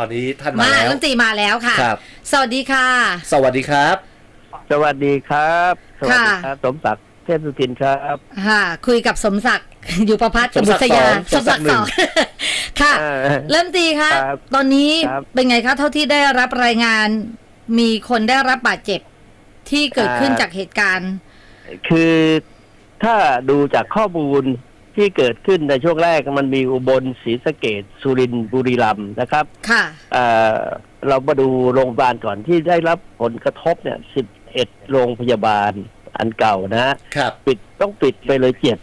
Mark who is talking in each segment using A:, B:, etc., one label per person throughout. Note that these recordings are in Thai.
A: ตอนนี้ท่านมา
B: มา
A: แล้ว
B: ลุงตีมาแล้วค่ะ
A: ครับ
B: สวัสดีค่ะ
A: สวัสดีครับ
C: สวัสดีครับ สวัสดี
B: ค่ะ
C: ครับ สมศักดิ์เทพสุทินครับ
B: ค่ะ คุยกับสมศักดิ์ อยู่ประพัฒน์
A: สมศักดิ์
B: บุษยา
A: สองสมศักดิ์หนึ่ง
B: ค่ะ
C: เอ่อ
B: เริ่มตีคะ
C: ครับ
B: ตอนนี้
C: ครับ
B: เป็นไงคะเท่าที่ได้รับรายงาน มีคนได้รับบาดเจ็บที่เกิดขึ้น
C: อ่า
B: จากเหตุการณ์
C: คือถ้าดูจากข้อมูล ที่เกิดขึ้นในช่วงแรกมันมีอุบลศรีสะเกดสุรินทร์บุรีรัมย์นะครับ
B: ค่ะ
C: เอ่อเรามาดูโรงพยาบาลก่อนที่ได้รับผลกระทบเนี่ย11โรงพยาบาลอันเก่านะฮะ
A: ครับ
C: ปิดต้องปิดไปเลยเจ็ด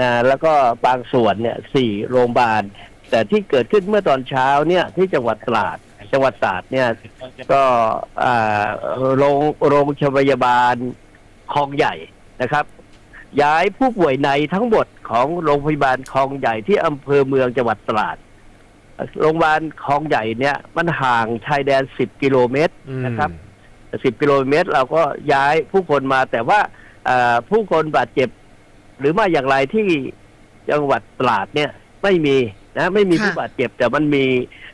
C: นะแล้วก็บางส่วนเนี่ยสี่โรงพยาบาล แต่ที่เกิดขึ้นเมื่อตอนเช้าเนี่ยที่จังหวัดตราดจังหวัดตราดเนี่ยก็อ่าโรงโรงพยาบาลคลองใหญ่นะครับ ย้ายผู้ป่วยในทั้งหมด ของโรงพยาบาลคลองใหญ่ที่อำเภอเมืองจังหวัดตราด โรงพยาบาลคลองใหญ่เนี่ย มันห่างชายแดน10กิโลเมตรนะครับสิบกิโลเมตร เราก็ย้ายผู้คนมา แต่ว่าเอ่อผู้คนบาดเจ็บ หรือมาอย่างไรที่จังหวัดตราดเนี่ยไม่มีนะไม่มี
B: ค่ะ
C: ผู้บาดเจ็บ แต่มันมี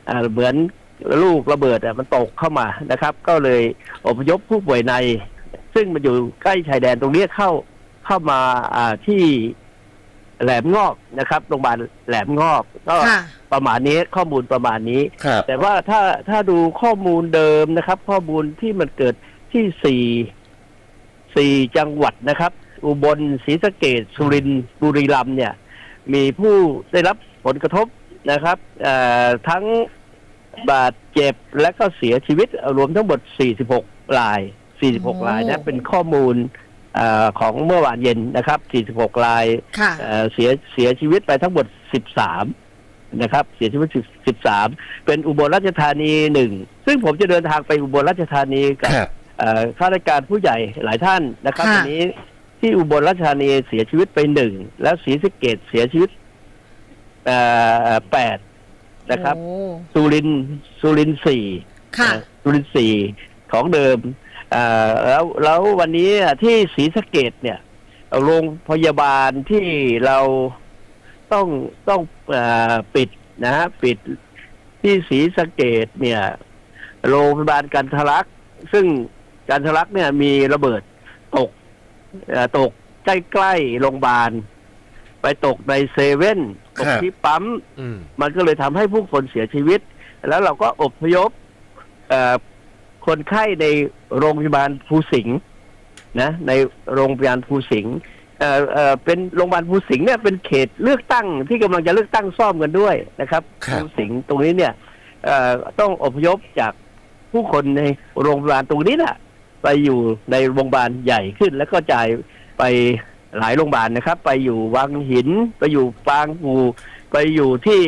C: เอ่อเหมือนลูกระเบิดอะมันตกเข้ามานะครับ ก็เลยอพยพผู้ป่วยใน ซึ่งมันอยู่ใกล้ชายแดนตรงนี้เข้าเข้ามาอ่าที่ แหลมงอกนะครับโรงพยาบาลแหลมงอกก็
B: ค่ะ
C: ประมาณนี้ข้อมูลประมาณนี้
A: ครับ
C: แต่ว่าถ้าถ้าดูข้อมูลเดิมนะครับ ข้อมูลที่มันเกิดที่สี่สี่จังหวัดนะครับ อุบลศรีสะเกดสุรินทร์บุรีรัมย์เนี่ย มีผู้ได้รับผลกระทบนะครับเอ่อทั้งบาดเจ็บและก็เสียชีวิตรวมทั้งหมด 46ราย 46รายนะเป็นข้อมูลเออของเมื่อวานเย็นนะครับ 46 ราย
B: ค่ะ
C: เอ่อเสียเสียชีวิตไปทั้งหมด 13 นะครับ เสียชีวิต 13 เป็นอุบลราชธานีหนึ่ง ซึ่งผมจะเดินทางไปอุบลราชธานีกับ
A: ครับ
C: เอ่อข้าราชการผู้ใหญ่หลายท่านนะครับ
B: ค่ะ
C: วันนี้ที่อุบลราชธานีเสียชีวิตไปหนึ่ง แล้วศรีสะเกดเสียชีวิตเอ่อแปดนะครับ
B: โอ้
C: สุรินทร์สุรินทร์สี่
B: ค่ะ
C: เอ่อสุรินทร์สี่ของเดิมเอ่อ แล้วแล้ววันนี้ที่ศรีสะเกดเนี่ย โรงพยาบาลที่เราต้องต้องเออปิดนะฮะปิดที่ศรีสะเกดเนี่ย โรงพยาบาลกันทะลัก ซึ่งกันทะลักเนี่ยมีระเบิดตกเอ่อตกใกล้ๆโรงพยาบาล ไปตกในเซเว่นตก
A: ครับ
C: ที่ปั๊ม
A: อืม
C: มันก็เลยทำให้ผู้คนเสียชีวิต แล้วเราก็อพยพเอ่อ คนไข้ในโรงพยาบาลภูสิงห์นะ ในโรงพยาบาลภูสิงห์เอ่อเอ่อเป็นโรงพยาบาลภูสิงห์เนี่ยเป็นเขตเลือกตั้งที่กำลังจะเลือกตั้งซ่อมกันด้วยนะครับ
A: ครับ
C: ภูสิงห์ตรงนี้เนี่ยเอ่อต้องอพยพจากผู้คนในโรงพยาบาลตรงนี้แหละไปอยู่ในโรงพยาบาลใหญ่ขึ้น แล้วก็จ่ายไปหลายโรงพยาบาลนะครับ ไปอยู่วังหิน ไปอยู่ปางกูไปอยู่ที่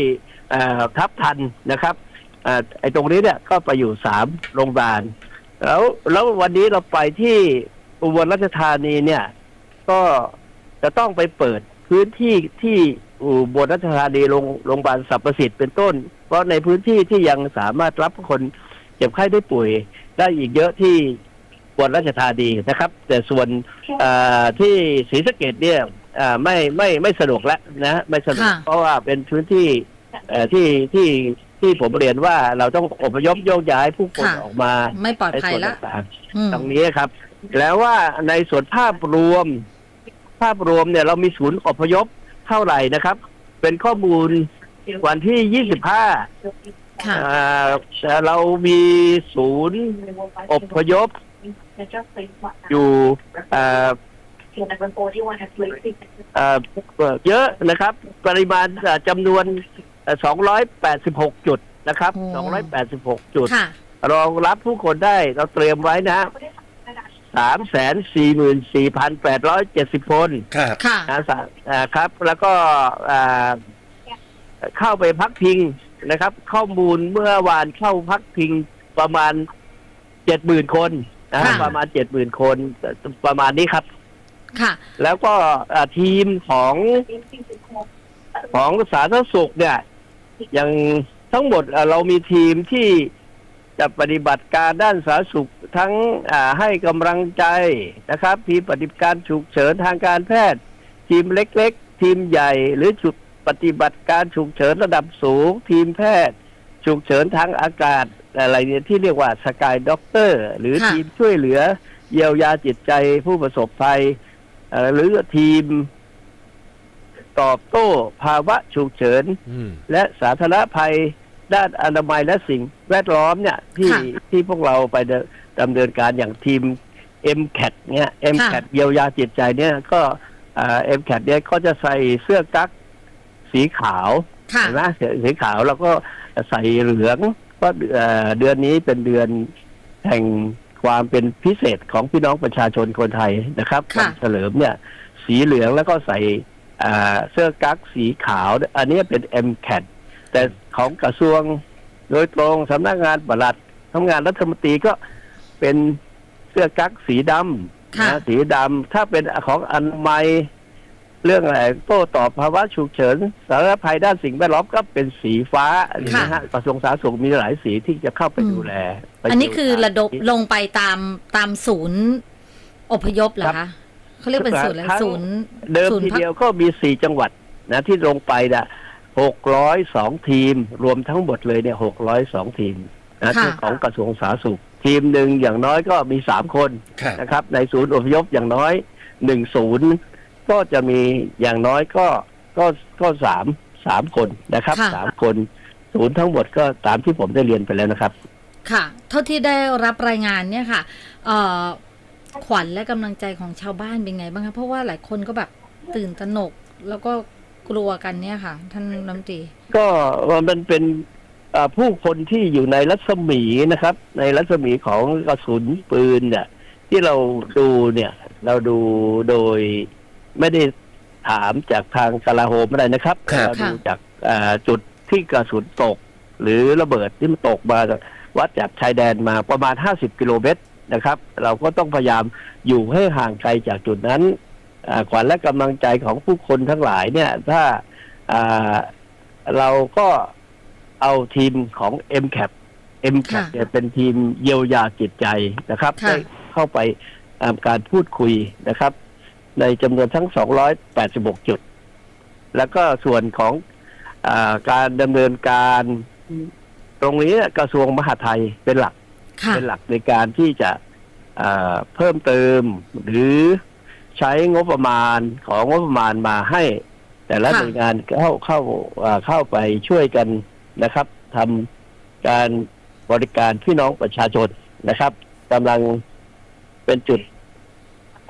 C: เอ่อทับทันนะครับเอ่อไอ้ตรงนี้เนี่ยก็ไปอยู่สามโรงพยาบาลแล้วแล้ววันนี้เราไปที่อุบลราชธานีเนี่ย ก็จะต้องไปเปิดพื้นที่ที่อุบลราชธานีโรงโรงพยาบาลสรรพสิทธิ์เป็นต้น เพราะในพื้นที่ที่ยังสามารถรับคนเจ็บไข้ได้ป่วย ได้อีกเยอะที่อุบลราชธานีนะครับ แต่ส่วนเอ่อที่ศรีสะเกดเนี่ยเอ่อไม่ไม่ไม่สะดวกแล้วนะ ไม่สะดวก
B: ค่ะ
C: เพราะว่าเป็นพื้นที่เอ่อที่ที่ ที่ผมเรียนว่าเราต้องอพยพโยกย้ายผู้คน
B: ค่ะ
C: ออกมา
B: ไม่ปลอด
C: ใน
B: ภัย
C: ส่วน
B: ละ
C: ต่าง
B: อืม
C: ๆตรงนี้ครับ แล้วว่าในส่วนภาพรวม ภาพรวมเนี่ยเรามีศูนย์อพยพเท่าไหร่นะครับ เป็นข้อมูลวันที่ 25
B: ค่ะ
C: อ่าเรามีศูนย์อพยพอยู่อ่าอ่าเยอะนะครับ ปริมาณอ่าจำนวนเอ่อ 286 จุดนะครับ
B: โอ้
C: 286 จุด
B: ค่ะ
C: รองรับผู้คนได้เราเตรียมไว้นะสามแสนสี่หมื่นสี่พันแปดร้อยเจ็ดสิบคน
A: ครับ
B: ค่ะ
C: นะสาอ่าครับ แล้วก็อ่าเข้าไปพักพิงนะครับ ข้อมูลเมื่อวานเข้าพักพิงประมาณเจ็ดหมื่นคนนะ
B: ค่ะ
C: ประมาณเจ็ดหมื่นคนประมาณนี้ครับ
B: ค่ะ
C: แล้วก็อ่าทีมของของสาธารณสุขเนี่ย อย่างทั้งหมดเอ่อเรามีทีมที่จะปฏิบัติการด้านสาธารณสุขทั้งอ่าให้กำลังใจนะครับทีมปฏิบัติการฉุกเฉินทางการแพทย์ ทีมเล็ก ๆ ทีมใหญ่หรือฉุกปฏิบัติการฉุกเฉินระดับสูง ทีมแพทย์ฉฉุกเฉินทางอากาศอะไรเนี่ยที่เรียกว่าสกายด็อกเตอร์หรือ
B: ค่ะ
C: ทีมช่วยเหลือเยียวยาจิตใจผู้ประสบภัยเอ่อหรือทีม ตอบโต้ภาวะฉุกเฉิน
A: อืม
C: และสาธารณภัยด้านอนามัยและสิ่งแวดล้อมเนี่ยที่
B: ค่ะ
C: ที่พวกเราไปเดินดำเนินการอย่างทีม m c a t เนี่ย m c a t เยียวยาจิตใจเนี่ยก็เอ็มแคทเนี่ยก็จะใส่เสื้อกั๊กสีขาว
B: ค่ะ
C: เห็นไหมสีสีขาวแล้วก็ใส่เหลืองเพราะเอ่อเดือนนี้เป็นเดือนแห่งความเป็นพิเศษของพี่น้องประชาชนคนไทยนะครับ
B: ค่ะ
C: วันเฉลิมเนี่ย สีเหลืองแล้วก็ใส่อ่า เสื้อกั๊กสีขาว อันนี้เป็น m c a t แต่ของกระทรวงโดยตรงสำนักงานปลัดทำงานรัฐมนตรีก็เป็นเสื้อกั๊กสีดำ
B: ค่ะ
C: นะสีดำถ้าเป็นของอนามัยเรื่องอะไรโต้ตอบภาวะฉุกเฉิน สาธารณภัยด้านสิ่งแวดล้อมก็เป็นสีฟ้านะฮะกระทรวงสาธารณสุขมีหลายสีที่จะเข้าไป
B: อืม
C: ดูแลไป
B: อันนี้คือระดม
C: ดู
B: ลงไปตามตามศูนย์อพยพเหรอ
C: ครั
B: คะ
C: บ
B: เขาเรียกเป็นศูนย์อะไร
C: ทั้ง
B: ศูนย์
C: เดิม
B: ศูนย์
C: ที
B: พัก
C: เดียวก็มีสี่จังหวัดนะที่ลงไปนะหกร้อยสองทีม รวมทั้งหมดเลยเนี่ยหกร้อยสองทีมนะ
B: ค่ะ
C: ที่ของกระทรวงสาธารณสุข ทีมหนึ่งอย่างน้อยก็มีสามคน
A: ครับ
C: นะครับ ในศูนย์อพยพอย่างน้อยหนึ่งศูนย์ก็จะมีอย่างน้อยก็ก็ก็สามสามคนนะครับ
B: ค่ะ
C: สามคน ศูนย์ทั้งหมดก็ตามที่ผมได้เรียนไปแล้วนะครับ
B: ค่ะ เท่าที่ได้รับรายงานเนี่ยค่ะ เอ่อ ขวัญและกำลังใจของชาวบ้านเป็นไงบ้างคะเพราะว่าหลายคนก็แบบตื่นตระหนก แล้วก็กลัวกันเนี่ยค่ะ ท่านน้ำตรี
C: ก็มันเป็นเอ่อผู้คนที่อยู่ในรัศมีนะครับ ในรัศมีของกระสุนปืนเนี่ย ที่เราดูเนี่ย เราดูโดยไม่ได้ถามจากทางกลาโหมอะไรนะครับ
A: ครับ
C: เราดูจากอ่าจุดที่กระสุนตก หรือระเบิดที่มันตกมาวัดจากชายแดนมาประมาณ50กิโลเมตร นะครับ เราก็ต้องพยายามอยู่ให้ห่างไกลจากจุดนั้นอ่าขวัญและกำลังใจของผู้คนทั้งหลายเนี่ย ถ้าอ่าเราก็เอาทีมของ m c a p m c a p
B: ค่ะ
C: เนี่ยเป็นทีมเยียวยาจิตใจนะครับ
B: ค่ะ
C: ได้เข้าไปอ่าการพูดคุยนะครับ ในจำนวนทั้ง 286 จุด แล้วก็ส่วนของอาการดำเนินการ ตรงนี้กระทรวงมหาดไทยเป็นหลัก
B: ค่ะ
C: เป็นหลักในการที่จะอ่าเพิ่มเติมหรือใช้งบประมาณของงบประมาณมาให้ แต่ละ
B: ค่ะ
C: หน่วยงานเข้าเข้าอ่าเข้าไปช่วยกันนะครับทำการบริการพี่น้องประชาชนนะครับกำลังเป็นจุด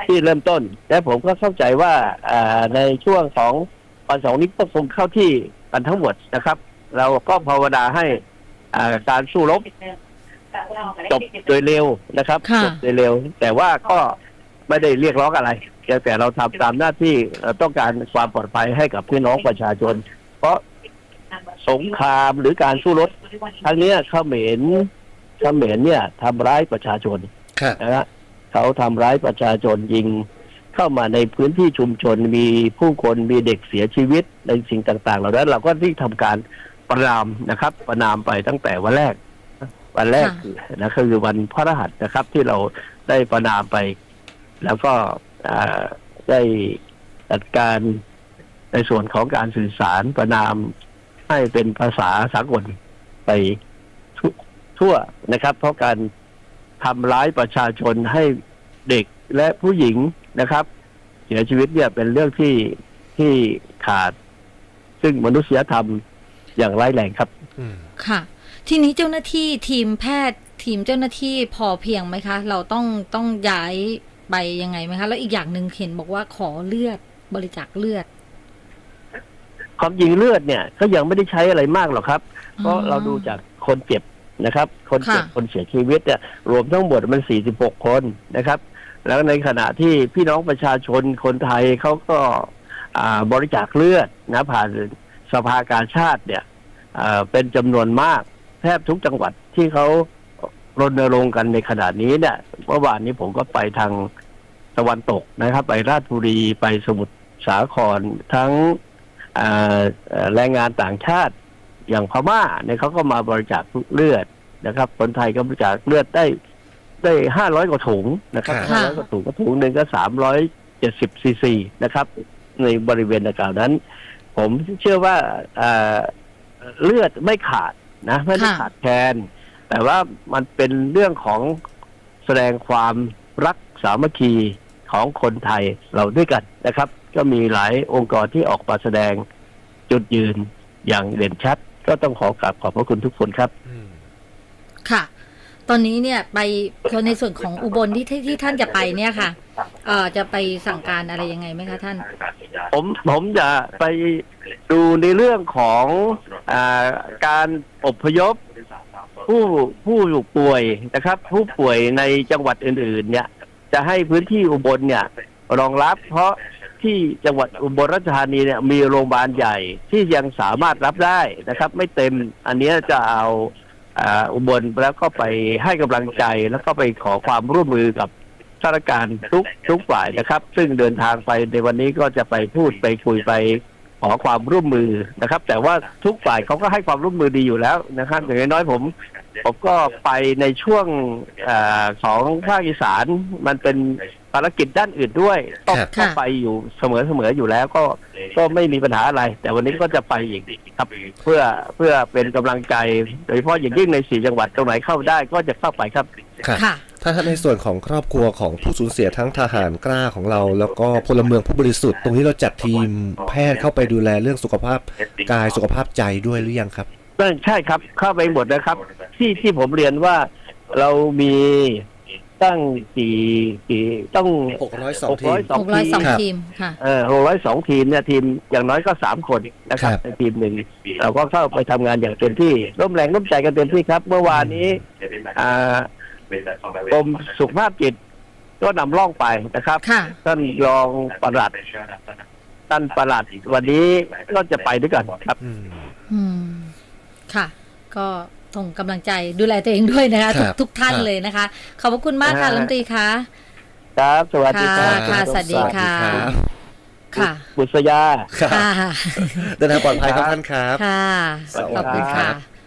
C: ที่เริ่มต้น และผมก็เข้าใจว่าอ่าในช่วงของวันสองนี้ก็คงเข้าที่กันทั้งหมดนะครับ เราก็ภาวนาให้อ่าการสู้รบ จบโดยเร็วนะครับ
B: ค่ะ
C: จบโดยเร็ว แต่ว่าก็ไม่ได้เรียกร้องอะไรแต่แต่เราทำตามหน้าที่เอ่อต้องการความปลอดภัยให้กับพี่น้องประชาชน เพราะสงครามหรือการสู้รบครั้งเนี้ยเขมรเขมรเนี่ยทำร้ายประชาชน
A: ครับ
C: นะฮะเขาทำร้ายประชาชนยิง เข้ามาในพื้นที่ชุมชนมีผู้คนมีเด็กเสียชีวิตในสิ่งต่าง ๆ เหล่านั้นเราก็ที่ทำการประนามนะครับ ประนามไปตั้งแต่วันแรก วันแรก
B: ค่ะ
C: คือนะคือวันพระรหัสนะครับ ที่เราได้ประนามไป แล้วก็อ่าได้จัดการในส่วนของการสื่อสารประนามให้เป็นภาษาสากลไปทุทั่วนะครับ เพราะการทำร้ายประชาชนให้เด็กและผู้หญิงนะครับ เสียชีวิตเนี่ยเป็นเรื่องที่ที่ขาด ซึ่งมนุษยธรรมอย่างร้ายแรงครับ
A: อืม
B: ค่ะ ทีนี้เจ้าหน้าที่ทีมแพทย์ทีมเจ้าหน้าที่พอเพียงไหมคะ เราต้องต้องย้ายไปยังไงไหมคะ แล้วอีกอย่างหนึ่งเห็นบอกว่าขอเลือดบริจาคเลือด
C: ความจริงเลือดเนี่ยก็ยังไม่ได้ใช้อะไรมากหรอกครับเพราะเราดูจากคนเจ็บนะครับ คนเจ็บ
B: ค่ะ
C: คนเสียชีวิตเนี่ยรวมทั้งหมดมัน 46 คนนะครับ แล้วในขณะที่พี่น้องประชาชนคนไทยเขาก็อ่าบริจาคเลือดนะผ่านสภากาชาติเนี่ยอ่าเป็นจำนวนมาก แทบทุกจังหวัดที่เขารณรงค์กันในขณะนี้เนี่ยเมื่อวานนี้ผมก็ไปทางตะวันตกนะครับ ไปราชบุรีไปสมุทรสาครทั้งอ่าเอ่อแรงงานต่างชาติอย่างพม่าเนี่ยเขาก็มาบริจาคเลือดนะครับ คนไทยก็บริจาคเลือดได้ได้ห้าร้อยกว่าถุงนะครับ
A: ค่ะ
C: ห้าร้อยกว่าถุงก็ถุงหนึ่งก็สามร้อยเจ็ดสิบซีซีนะครับ ในบริเวณดังกล่าวนั้น ผมเชื่อว่าอ่าเลือดไม่ขาด นะไม่ได้
B: ค่ะ
C: ขาดแคลนแต่ว่ามันเป็นเรื่องของแสดงความรักสามัคคีของคนไทยเราด้วยกันนะครับ ก็มีหลายองค์กรที่ออกมาแสดงจุดยืนอย่างเด่นชัด ก็ต้องขอกราบขอบพระคุณทุกคนครับ
A: อืม
B: ค่ะ ตอนนี้เนี่ยไปในส่วนของอุบลที่ที่ที่ท่านจะไปเนี่ยค่ะ เอ่อจะไปสั่งการอะไรยังไงไหมคะท่าน
C: ผมผมจะไปดูในเรื่องของอา การอบพยพผู้ผู้ป่วยนะครับ ผู้ป่วยในจังหวัดอื่น ๆ เนี่ย จะให้พื้นที่อุบลเนี่ย รองรับเพราะที่จังหวัดอุบลราชธานีเนี่ยมีโรงพยาบาลใหญ่ที่ยังสามารถรับได้นะครับ ไม่เต็มอันนี้จะเอาอุบลแล้วก็ไปให้กำลังใจแล้วก็ไปขอความร่วมมือกับข้าราชการทุกทุกฝ่ายนะครับ ซึ่งเดินทางไปในวันนี้ก็จะไปพูดไปคุยไป ขอความร่วมมือนะครับ แต่ว่าทุกฝ่ายเขาก็ให้ความร่วมมือดีอยู่แล้วนะครับอย่างน้อยๆผม ผมก็ไปในช่วงอาของภาคอีสานมันเป็นภารกิจด้านอื่นด้วยต้อง
A: ครับ
C: ต้อง
B: ค่ะ
C: ไปอยู่เสมอๆอยู่แล้วก็ก็ไม่มีปัญหาอะไร แต่วันนี้ก็จะไปอีกครับ เพื่อเพื่อเป็นกำลังใจ โดยเฉพาะอย่างยิ่งในสี่จังหวัดตรงไหนเข้าได้ก็จะเข้าไปครับ
A: ครับ
B: ค่ะ
A: ถ้าในส่วนของครอบครัวของผู้สูญเสียทั้งทหารกล้าของเรา แล้วก็พลเมืองผู้บริสุทธิ์ ตรงนี้เราจัดทีมแพทย์เข้าไปดูแลเรื่องสุขภาพกายสุขภาพใจด้วยหรือยังครับ
C: ใช่ครับเข้าไปหมดนะครับ ที่ที่ผมเรียนว่าเรามีตั้งกี่กี่ต้อง
A: 602ทีม
C: 602
B: หกร้อยสอง
A: ครับ
B: ทีมค่ะ
C: เออหกร้อยสองทีมเนี่ยทีมอย่างน้อยก็สามคนนะครับ
A: ครับ
C: ในทีมหนึ่งเราก็เข้าไปทำงานอย่างเต็มที่ร่วมแรงร่วมใจกันเต็มที่ครับ เมื่อวานนี้อ่า กรมสุขภาพจิตก็นำร่องไปนะครับ
B: ค่ะ
C: ท่านรองปลัดท่านปลัดวันนี้ก็จะไปด้วยกันครับ
A: อืม
B: อืม ค่ะ ก็ส่งกำลังใจดูแลตัวเองด้วยนะคะทุก
A: ครับ
B: ทุกท่าน
A: ครับ
B: เลยนะคะ ขอบพระคุณมากค่ะ
C: อ่า
B: รัฐมนตรีคะ
C: ครับ สวัสดีครั
B: ค่ะ
C: บ
B: ค่ะสวัสดีค่ะ
A: รับ
B: ค่ะ
C: บุษยา
A: ครับ
B: ค่ะ
A: เดินทางปลอดภัยครับท่านครับ
B: ค่ะ
A: สวัสดี
B: ขอบคุณ
A: ครั
B: ค่ะ
A: บ